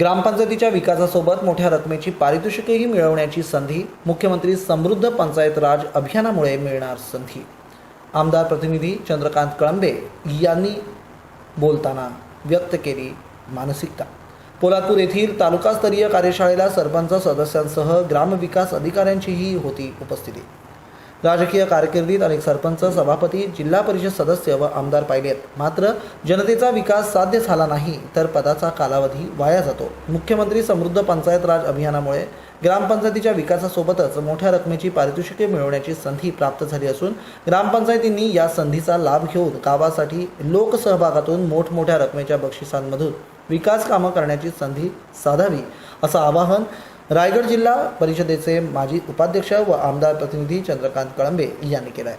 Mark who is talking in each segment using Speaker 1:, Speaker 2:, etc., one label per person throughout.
Speaker 1: ग्रामपंचायतीच्या विकासासोबत मोठ्या रकमेची पारितोषिकेही मिळवण्याची संधी मुख्यमंत्री समृद्ध पंचायत राज अभियानामुळे मिळणार संधी. आमदार प्रतिनिधी चंद्रकांत कळंबे यांनी बोलताना व्यक्त केली मानसिकता. पोलादपूर येथील तालुकास्तरीय कार्यशाळेला सरपंच सदस्यांसह ग्रामविकास अधिकाऱ्यांचीही होती उपस्थिती. राजकीय कारकिर्दीत अनेक सरपंच सभापती जिल्हा परिषद सदस्य व आमदार पाहिलेत. मात्र जनतेचा विकास साध्य झाला नाही तर पदाचा कालावधी वाया जातो. मुख्यमंत्री समृद्ध पंचायत राज अभियानामुळे ग्रामपंचायतीच्या विकासासोबतच मोठ्या रकमेची पारितोषिके मिळवण्याची संधी प्राप्त झाली असून ग्रामपंचायतींनी या संधीचा लाभ घेऊन गावासाठी लोकसहभागातून मोठमोठ्या रकमेच्या बक्षिसांमधून विकास कामं करण्याची संधी साधावी असं आवाहन रायगड जिल्हा परिषदेचे माजी उपाध्यक्ष व आमदार प्रतिनिधी चंद्रकांत कळंबे यांनी केलं आहे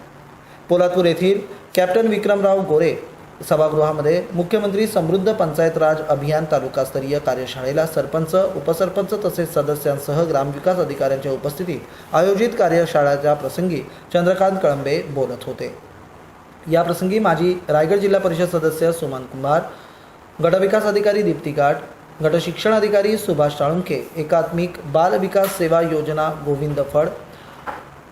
Speaker 1: पोलादपूर येथील कॅप्टन विक्रमराव गोरे सभागृहामध्ये मुख्यमंत्री समृद्ध पंचायत राज अभियान तालुकास्तरीय कार्यशाळेला सरपंच उपसरपंच तसेच सदस्यांसह ग्रामविकास अधिकाऱ्यांच्या उपस्थितीत आयोजित कार्यशाळेच्या प्रसंगी चंद्रकांत कळंबे बोलत होते. याप्रसंगी माजी रायगड जिल्हा परिषद सदस्य सुमन कुमार गटविकास अधिकारी दीप्ती गाठ गटशिक्षणाधिकारी अधिकारी सुभाष साळुंखे एकात्मिक बाल विकास सेवा योजना गोविंद फड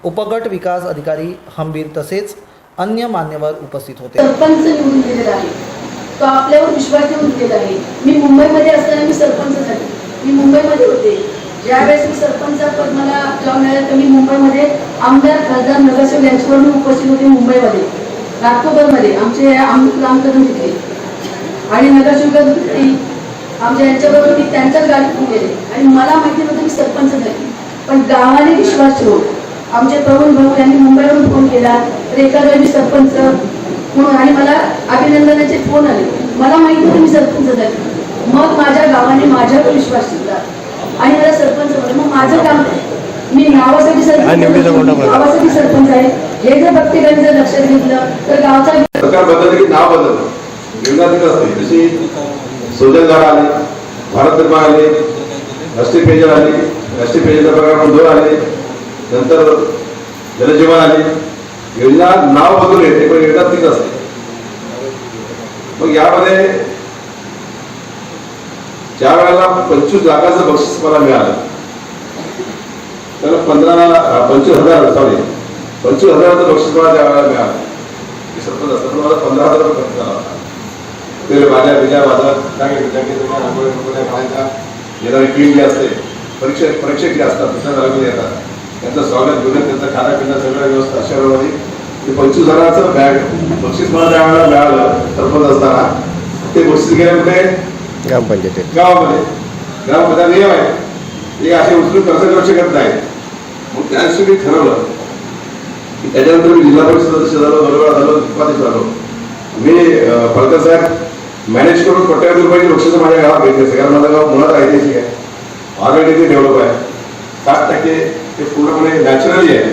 Speaker 1: उपगट विकास अधिकारी हंबीर तसेच अन्य मान्यवर उपस्थित होते.
Speaker 2: सरपंच निवडून गेलेला आहे. तो आपल्यावर विश्वास ठेवून दिलेला आहे. मी मुंबईमध्ये असताना मी सरपंच झाले. मी मुंबईमध्ये होते. ज्यावेळेस मी सरपंच पद मला जॉब मिळाला तर मी मुंबईमध्ये आमदार खासदार नगरसेवक यांच्यावर मी उपस्थित होते मुंबईमध्ये. नागपूरमध्ये. आमचे आम काम करून घेतले आणि नगरसेवक आमच्या यांच्याबरोबर मी त्यांच्याच गाडीतून गेले आणि मला माहिती नव्हतं मी सरपंच झाले. पण गावाने विश्वास ठेवून आमचे प्रवीण भाऊ यांनी मुंबईवरून फोन केला मी सरपंच. म्हणून आणि मला अभिनंदनाचे फोन आले. मला माहिती नव्हतं मी सरपंच झाले. मग माझ्या गावाने माझ्यावर विश्वास ठेवला. आणि मला सरपंच बनवलं मग माझं काम मी नावासाठी सरपंच गावासाठी सरपंच आहे. हे जर प्रत्येकाने जर लक्षात घेतलं तर गावचा
Speaker 3: सरकार बदललं की नाव बदललं? असते. जशी सोजनगार आले भारत निर्माण आले राष्ट्रीय पेयजल आली राष्ट्रीय पेयजल प्रकार दोन आले नंतर जलजीवन आले. योजना नाव बदलून येते पण योजना तीच असते. मग यामध्ये ज्या वेळेला पंचवीस लाखाचं बक्षीस मला मिळालं त्याला पंधरा पंचवीस हजार सॉरी पंचवीस हजाराचं बक्षीस मला त्या वेळेला मिळालं मी असताना मला पंधरा हजार रुपये खर्च झाला होता. ते माझ्या विजया माझा टाके टाके तुम्ही रांगोळी रांगोळ्या काढायचा येणारी टीम जी असते परीक्षक परीक्षक जे असतात दुसऱ्या जागेमध्ये येतात. त्यांचं स्वागत बिगत त्यांचं खाना पिणं सगळ्या व्यवस्था अशा वेळेमध्ये ते पंचवीस हजाराचं बॅग बक्षीस मला त्या वेळेला मिळालं सरपंच असताना ते बक्षीस गेल्या कुठे?
Speaker 4: ग्रामपंचायतीत.
Speaker 3: गावामध्ये. ग्रामपंचायत नियम आहे. हे असे उचलून कर्ज करू शकत नाही मग त्या दिवशी मी ठरवलं की त्याच्यानंतर मी जिल्हा परिषद सदस्य झालो बरोबर झालो उपाध्यक्ष झालो. मी फडकर साहेब मॅनेज करून कोट्यावधी रुपयाची बक्षीस माझ्या गावात घेतली असते कारण माझं गाव मुळात ऐतिहासिक आहे. ऑलरेडी ते डेव्हलप आहे. साठ टक्के ते पूर्णपणे नॅचरली आहे.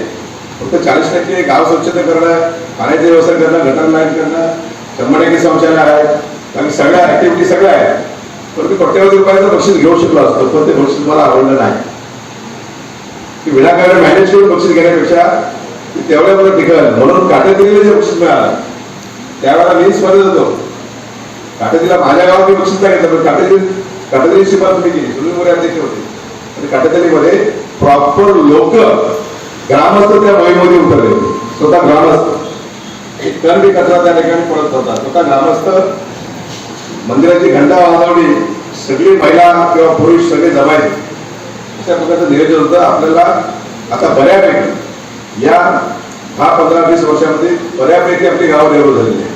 Speaker 3: फक्त चाळीस टक्के गाव स्वच्छता करणं पाण्याची व्यवस्था करणं गटर लाईन करणं शंभर टक्के शौचालय आहे कारण सगळ्या ऍक्टिव्हिटी सगळ्या आहेत. पण मी कोट्यावधी रुपयाचं बक्षीस घेऊ शकलो असतो पण ते बक्षीस मला आवडलं नाही. की विनाकारण मॅनेज करून बक्षीस घेण्यापेक्षा तेवढ्या मला टिकल म्हणून काटेदिरीला जे बक्षीस मिळालं त्यावेळेला मी स्पर्धेत होतो. काटेदिला माझ्या गावात मी बक्षीस नाही घेतलं पण काटेदिरी काटेदिरी शिफारस मी केली. सुनील मोरे अध्यक्ष होते. आणि काटेदिरीमध्ये प्रॉपर लोक ग्रामस्थ त्या मोहीमध्ये उतरले. होते स्वतः ग्रामस्थ. एक टन कचरा त्या ठिकाणी पडत होता. स्वतः ग्रामस्थ. मंदिराची घंटा वाजवली. सगळी महिला किंवा पुरुष सगळे जमायचे. अशा प्रकारचं नियोजन होतं. आपल्याला आता बऱ्यापैकी या दहा पंधरा वीस वर्षामध्ये बऱ्यापैकी आपली गावं डेव्हलप झालेली आहे